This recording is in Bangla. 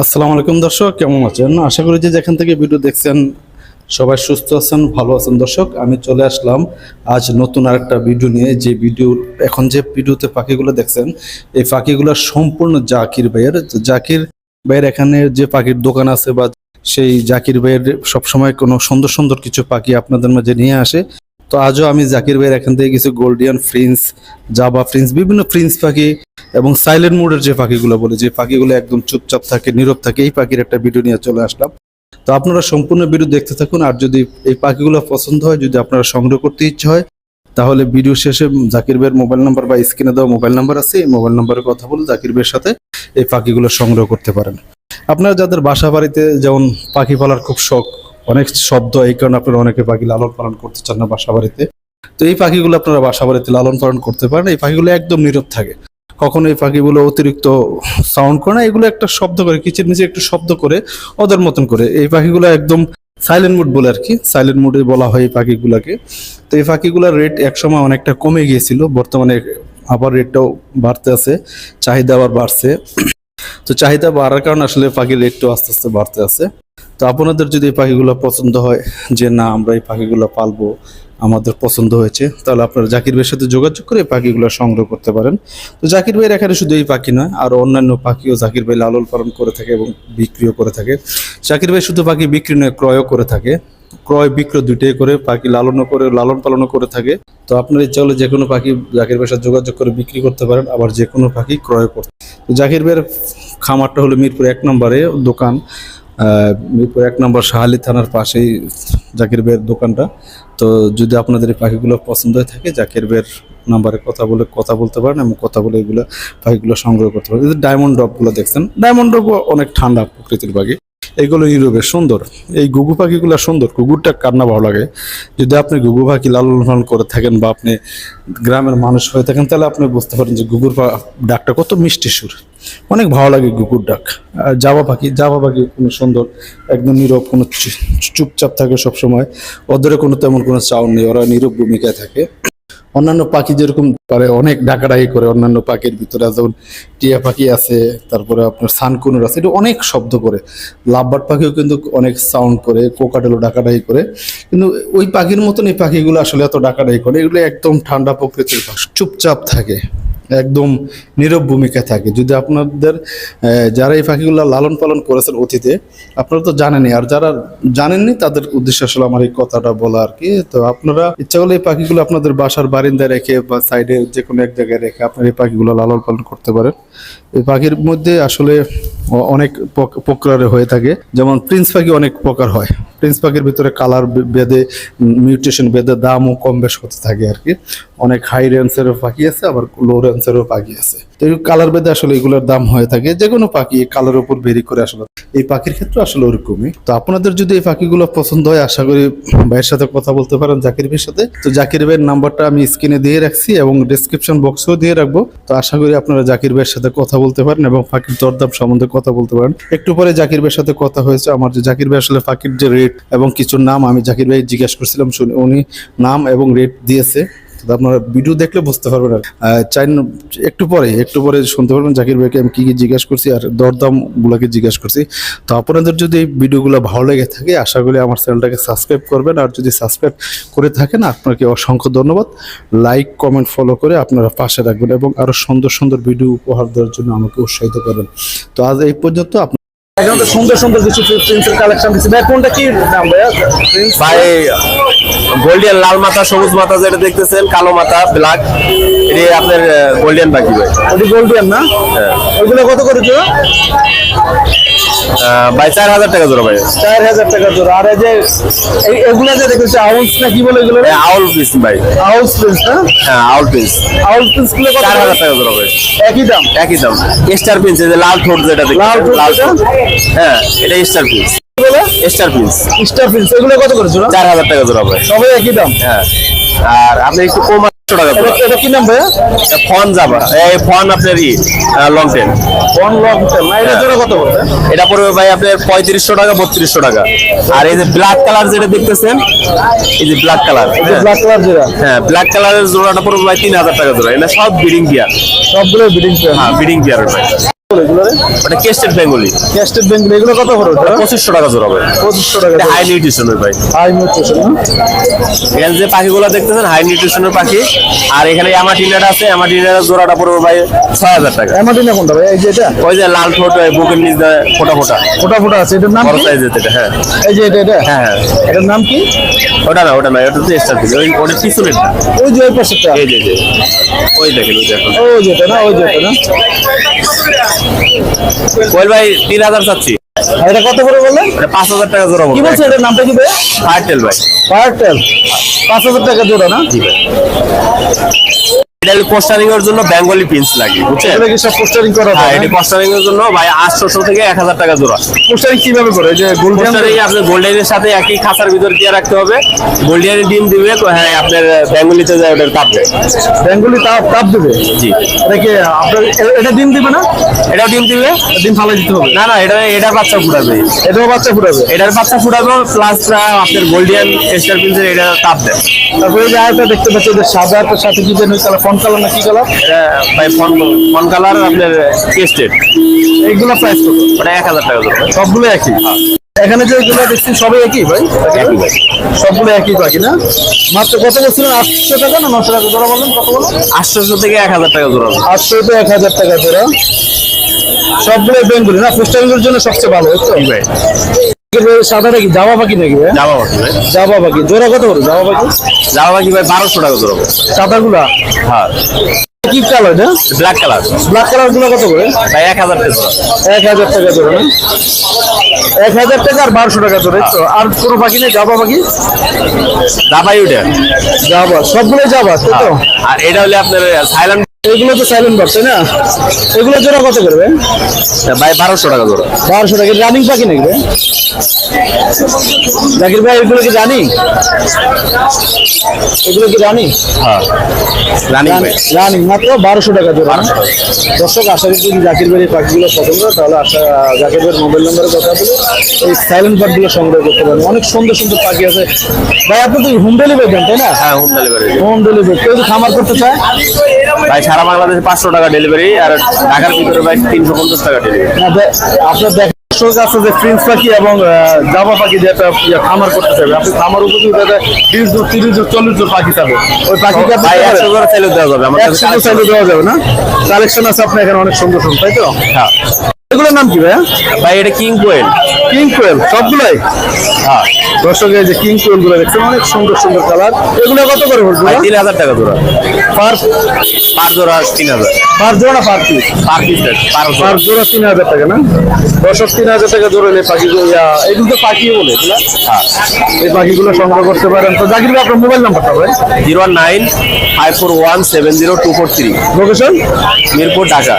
আসসালামু আলাইকুম দর্শক, কেমন আছেন? আশা করি যে যেখান থেকে ভিডিও দেখছেন সবাই সুস্থ আছেন, ভালো আছেন দর্শক। আমি চলে আসলাম আজ নতুন আরেকটা ভিডিও নিয়ে। যে ভিডিও, এখন যে ভিডিওতে পাখিগুলো দেখছেন, এই পাখিগুলো সম্পূর্ণ জাকির ভাইয়ের। জাকির ভাইয়ের এখানে যে পাখির দোকান আছে বা সেই জাকির ভাইয়ের সবসময় কোনো সুন্দর সুন্দর কিছু পাখি আপনাদের মাঝে নিয়ে আসে। তো আজও আমি জাকির ভাইয়ের এখান থেকে কিছু গোল্ডিয়ান ফ্রিন্স জাবা ফ্রিন্স বিভিন্ন ফ্রিন্স পাখি এবং সাইলেন্ট মোডের যে পাখিগুলো বলে, যে পাখিগুলো একদম চুপচাপ থাকে, নীরব থাকে, এই পাখির একটা ভিডিও নিয়ে চলে আসলাম। তো আপনারা সম্পূর্ণ ভিডিও দেখতে থাকুন, আর যদি এই পাখিগুলো পছন্দ হয়, যদি আপনারা সংগ্রহ করতে ইচ্ছে হয়, তাহলে ভিডিও শেষে জাকির ভাইয়ের মোবাইল নাম্বার বা স্ক্রিনে দেওয়া মোবাইল নাম্বার আছে, এই মোবাইল নাম্বারে কথা বলে জাকির ভাইয়ের সাথে এই পাখিগুলো সংগ্রহ করতে পারেন। আপনারা যাদের বাসা বাড়িতে যেমন পাখি পালার খুব শখ অনেক শব্দ এই কারণে আপনারা অনেকে পাখি লালন পালন করতে চান না বাসা বাড়িতে তো এই পাখিগুলো আপনারা বাসা বাড়িতে লালন পালন করতে পারেন, এই পাখিগুলো একদম নীরব থাকে। কখনো এই পাখিগুলো অতিরিক্ত সাউন্ড করে না, এগুলো একটা শব্দ করে, কিচের নিচে একটু শব্দ করে, ওদের মতন করে। এই পাখিগুলো একদম সাইলেন্ট মুড বলে আর কি সাইলেন্ট মুডে বলা হয় এই পাখিগুলোকে। তো এই পাখিগুলোর রেট একসময় অনেকটা কমে গিয়েছিল, বর্তমানে আবার রেটটাও বাড়তে আছে, চাহিদা আবার বাড়ছে। তো চাহিদা বাড়ার কারণে আসলে পাখির রেটটাও আস্তে আস্তে বাড়তে আছে। তো আপনাদের যদি এই পাখিগুলো পছন্দ হয়, যে না, আমরা এই পাখিগুলো পালবো, আমাদের পছন্দ হয়েছে, তাহলে আপনারা জাকির ভাইয়ের সাথে যোগাযোগ করে পাখিগুলো সংগ্রহ করতে পারেন। তো জাকির ভাইয়ের এখানে শুধু এই পাখি নয়, আর অন্যান্য পাখিও জাকির ভাই লালন পালন করে থাকে এবং বিক্রিও করে থাকে। জাকির ভাই শুধু পাখি বিক্রি নয়, ক্রয়ও করে থাকে। ক্রয়, বিক্রয় দুইটাই করে, পাখি লালনও করে, লালন পালনও করে থাকে। তো আপনার ইচ্ছা হলে যে কোনো পাখি জাকির ভাইয়ের সাথে যোগাযোগ করে বিক্রি করতে পারেন, আবার যে কোনো পাখি ক্রয় করতে তো জাকির ভাইয়ের খামারটা হলো মিরপুর এক নম্বরে দোকান। মিরপুর এক নম্বর শাহালি থানার পাশেই জাকির বের দোকানটা। তো যদি আপনাদের এই পাখিগুলো পছন্দ হয়ে থাকে, জাকির বের নাম্বারে কথা বলে কথা বলতে পারেন এবং কথা বলে এগুলো পাখিগুলো সংগ্রহ করতে পারেন। ডায়মন্ড ড্রপগুলো দেখছেন ডায়মন্ড ড্রপ অনেক ঠান্ডা প্রকৃতির পাখি। এগুলো ইউরোপের সুন্দর। এই গুগু পাখিগুলো সুন্দর। কুকুরটা কার না ভালো লাগে? যদি আপনি গুগু পাখি লালন করে থাকেন বা আপনি গ্রামের মানুষ হয়ে থাকেন, তাহলে আপনি বুঝতে পারেন যে গুগুর ডাকটা কত মিষ্টি সুর। অনেক ভালো লাগে গুকুর ডাক। আর জাবা পাখি জাবা পাখি কোনো সুন্দর, একদম নীরব, কোনো চুপচাপ থাকে সবসময়। ওদের কোনো তেমন কোনো চাউন নেই। ওরা নীরব ভূমিকায় থাকে। অন্যান্য পাখি যেরকম করে, অনেক ডাকাডাকি করে অন্যান্য পাখির ভিতরে যেমন টিয়া পাখি আছে, তারপরে আপনার সানকুনুর আছে, এটা অনেক শব্দ করে। লাভবার্ড পাখিও কিন্তু অনেক সাউন্ড করে, কোকাটেলও ডাকাডাকি করে। কিন্তু ওই পাখির মতন এই পাখিগুলো আসলে এত ডাকাডাকি করে, এগুলো একদম ঠান্ডা প্রকৃতির চুপচাপ থাকে। একদম নীরব ভূমিকা থাকে। যদি আপনাদের যারা এই পাখিগুলো লালন পালন করেছেন অতীতে, আপনারা তো জানেনই, আর যারা জানেননি তাদের উদ্দেশ্যে আসলে আমার এই কথাটা বলা আর কি। তো আপনারা ইচ্ছা করলে এই পাখিগুলো আপনাদের বাসার বারিন্দায় রেখে বা সাইডে যে কোনো এক জায়গায় রেখে আপনারা এই পাখিগুলো লালন পালন করতে পারেন। এই পাখির মধ্যে আসলে অনেক প্রক- প্রকারের হয়ে থাকে। যেমন প্রিন্স পাখি অনেক প্রকার হয়। প্রিন্স পাখির ভিতরে কালার বেদে মিউটেশন বেদে দামও কম বেশ হতে থাকে আর কি। অনেক হাই রেঞ্জেরও পাখি আছে, আবার লো রেঞ্জেরও পাখি আছে। তো কালার বেদে আসলে এগুলোর দাম হয়ে থাকে। যে কোনো পাখি কালার উপর ভেরি করে আসলে। এই পাখির ক্ষেত্রে আসলে ওরকমই। তো আপনাদের যদি এই পাখিগুলো পছন্দ হয়, আশা করি ভাইয়ের সাথে কথা বলতে পারেন জাকির ভাইয়ের সাথে। তো জাকির ভাইয়ের নাম্বারটা আমি স্ক্রিনে দিয়ে রাখছি এবং ডিসক্রিপশন বক্সেও দিয়ে রাখব। তো আশা করি আপনারা জাকির ভাইয়ের সাথে কথা বলতে পারেন এবং পাখির দরদাম সম্বন্ধে কথা বলতে পারেন। একটু পরে জাকির ভাইয়ের সাথে কথা হয়েছে। আমার যে জাকির ভাই আসলে পাখির যে রেট এবং কিছু নাম আমি জাকির ভাই জিজ্ঞাসা করছিলাম শুনে উনি নাম এবং রেট দিয়েছে। আপনারা ভিডিও দেখলে বুঝতে পারবেন আর আহ, চাই একটু পরে একটু পরে শুনতে পারবেন জাকির ভাইকে আমি কী কী জিজ্ঞাসা করছি আর দরদাম গুলাকে জিজ্ঞাসা করছি। তো আপনাদের যদি এই ভিডিওগুলো ভালো লেগে থাকে আশা করি আমার চ্যানেলটাকে সাবস্ক্রাইব করবেন। আর যদি সাবস্ক্রাইব করে থাকেন আপনাকে অসংখ্য ধন্যবাদ। লাইক কমেন্ট ফলো করে আপনারা পাশে রাখবেন এবং আরও সুন্দর সুন্দর ভিডিও উপহার দেওয়ার জন্য আমাকে উৎসাহিত করবেন। তো আজ এই পর্যন্ত আপনার এখন তো সুন্দর সুন্দর কিছু প্রিন্সের কালেকশন দিচ্ছে। ভাই কোনটা কি নাম ভাইয়া? ভাই গোল্ডিয়ান লাল মাথা সবুজ মাথা যেটা দেখতেছেন কালো মাথা ব্ল্যাক এটি আপনার গোল্ডিয়ান পাখি ভাই। ওটি গোল্ডিয়ান না? ওইগুলো কত করে জোড়া? ভাই চার হাজার টাকা জোড়া ভাই। চার হাজার টাকা জোড়া। আর এই যে এগুলা যে দেখেছি আউলস না কি বলে এগুলো এ, আউল পিস ভাই। আউলস প্রিন্স না? হ্যাঁ আউল পিস আউলস প্রিন্সগুলো চার হাজার টাকা জোড়া ভাই। একই দাম? একই দাম। স্টার পিন্স যে লাল ঠোঁট যেটা লাল লাল হ্যাঁ এটা স্টার পিন্স কি বলে? স্টার পিন্স স্টার প্রিন্স এগুলো কত করে জোড়া? চার হাজার টাকা জোড়া ভাই। সবাই একই দাম? হ্যাঁ। আর আপনি একটু কম টাকা এটা- এটা কি নাম ভাইয়া? ফন যাবা এই ফন আপনার ই long ten one long tail এটা। জোড়া কত পড়বে এটা পড়বে ভাই আপনার পঁয়ত্রিশশো টাকা বত্রিশশো টাকা। আর এই যে ব্ল্যাক কালার যেটা দেখতেছেন এই যে ব্ল্যাক কালার ব্ল্যাক কালার জোড়া। হ্যাঁ ব্ল্যাক কালারের জোড়াটা পড়বে ভাই তিন হাজার টাকা জোড়া। এটা সব বিডিং গিয়ার সবগুলো বিডিং হ্যাঁ গিয়ার ভাই। এগুলো? ওটা কেস্টেড বেঙ্গলি। এগুলো কত করে পঁচিশশো টাকা জোড়া ভাই। পঁচিশশো টাকা হাই নিউট্রিশনের ভাই। হাই নিউট্রিশন এখানে যে পাখিগুলো দেখতেছেন হাই নিউট্রিশনের পাখি। আর এখানে অ্যামাটিনাটা আছে অ্যামাটিনার জোড়াটা পড়বে ভাই ছয় হাজার টাকা। অ্যামাডিনা কোনটা ভাই? এই যে এটা? ওই যে লাল ঠোঁট বুকের নিচ ফোটা ফোটা। ফোটা ফোটা আছে এটার নাম বড় সাইজের যেটা হ্যাঁ। এই যে এটা এটা? হ্যাঁ হ্যাঁ। এটার নাম কি? ওটা না ওটা না ওটা তো এক্সট্রা ওই ওটা পিছনেরটা। ওই যে ওই পাশেরটা। এই যে যে। ওই দেখেন ওই দেখেন ওই যেটা না ওই যেটা না? কোয়েল ভাই তিন হাজার চাচ্ছি। এটা কত করে বললেন? পাঁচ হাজার টাকা জোড়া কি বলছে এটার নামটা কি ভাই ফায়ারটেল ভাই। ফায়ারটেল পাঁচ হাজার টাকা জোড়া না? জি ভাই। এটা পোস্টারিং এর জন্য বেঙ্গলি পিন্স লাগে বুঝছেন? এটা কি সব পোস্টারিং করা হ্যাঁ এটা পোস্টারিং এর জন্য ভাই আটশোশো থেকে এক হাজার টাকা জোড়া। পোস্টারিং কীভাবে করে? যে গোল্ডেন পোস্টারিং আপনার গোল্ডেনের সাথে একই খাঁচার ভিতর দিয়ে রাখতে হবে। গোল্ডেনের ডিম দিবে হ্যাঁ আপনার বেঙ্গলিতে যায় ওটার তাপ দেয়। বেঙ্গলি তাপ তাপ দেবে? জি। এটা কি আপনার এটা ডিম দিবে না? এটাও ডিম দিবে? ডিম ফালাই দিতে হবে। না না এটা এটার বাচ্চা ফুটাবে। এটাও বাচ্চা ফুটাবে? এটার বাচ্চা ফুটাবে প্লাস আপনার গোল্ডিয়ান স্টার পিন্সের এটা তাপ দেয়। তারপরে যে আরেকটা দেখতে পাচ্ছি সাদাটার সাথে কি যেন কালার ফন কালার না কি কালার এটা ভাই ফন ফন কালার আপনার কেস্টেড এইগুলো প্রাইস কত? ওটা এক হাজার টাকা সবগুলো একই? এখানে যে এগুলো দেখছি সবই একই ভাই? একই ভাই। সবগুলো একই পাখি না মাত্র কত বলছিলেন? আটশো টাকা না নশো টাকা জোড়া বলেন কত বলো আটশোশো থেকে এক হাজার টাকা ধরবে আটশো তো এক হাজার টাকা জোড়া সবগুলো বেঙ্গলি না? পোস্টারিংয়ের জন্য সবচেয়ে ভালো ভাই। সাদাটা কি জামা পাখি নাকি ভাই? জামা পাখি ভাই। জামা পাখি। জোড়া কত করে? জামা পাখি? জামা পাখি ভাই বারোশো টাকা সাদাগুলা? হ্যাঁ। কি কালার এটা ব্ল্যাক কালার ব্ল্যাক কালারগুলো কত করে? ভাই এক হাজার টাকা এক হাজার টাকা না? এক হাজার টাকা আর বারোশো টাকা তো। আর কোনো পাখি নেই? জাবা পাখি? জাবা সবগুলো জাবা তো? আর এটা হলে আপনার থাইল্যান্ড এগুলো তো সাইলেন্ট বার্ড তাই না? এগুলো জোড়া কত করবে? ভাই বারোশো টাকা জোড়া। বারোশো টাকা রানিং পাখি নাকি ভাই জাকির ভাই এগুলো কি জানি এগুলো কি জানি হ্যাঁ রানিং মাত্র বারোশো টাকা জোড়া? দর্শক আশা করি যদি জাকির ভাইয়ের পাখিগুলো পছন্দ তাহলে আশা জাকির ভাইয়ের মোবাইল নাম্বারে কথা বলে এই সাইলেন্ট বার্ডগুলো সংগ্রহ করতে পারেন। অনেক সুন্দর সুন্দর পাখি আছে। ভাই আপনি তো হোম ডেলিভারি দেন তাই না? হ্যাঁ হোম ডেলিভারি হোম ডেলিভারি কেউ যদি খামার করতে চায়? ভাই সারা বাংলাদেশে পাঁচশো টাকা ডেলিভারি আর ঢাকার ভিতরে ভাই তিনশো পঞ্চাশ টাকা ডেলিভারি আপনার দর্শক আছে যে প্রিন্স পাখি এবং জাবা পাখি যে একটা ইয়ে খামার করতে চাইবে আপনি খামার উপযোগী যাতে তিরিশ চল্লিশ পাখি চাবে। ওই একশো করে চাইলে দেওয়া যাবে একশো collection চাইলে দেওয়া যাবে না? কালেকশন আছে আপনার এখানে অনেক সুন্দর সুন্দর তাই তো? হ্যাঁ। এগুলোর নাম কি ভাইয়া? ভাই এটা কিং কোয়েল। কিং কোয়েল সবগুলাই? হ্যাঁ। দর্শক এই যে কিং কোয়েলগুলো দেখছেন অনেক সুন্দর সুন্দর কালার। এগুলো কত করে বলব ভাই তিন হাজার টাকা জোড়া। পার পার জোড়া তিন হাজার। পার জোড়া না per piece per piece per পার জোড়া তিন হাজার টাকা না? দর্শক তিন হাজার টাকা জোড়া পাখিগুলো ইয়া, এগুলো তো পাখি বলে এগুলা? হ্যাঁ। এই পাখিগুলো সংগ্রহ করতে পারেন। তো জাকির ভাই আপনার মোবাইল নাম্বারটা ভাই? Zero nine five four one seven zero two four three. Location Mirpur Dhaka.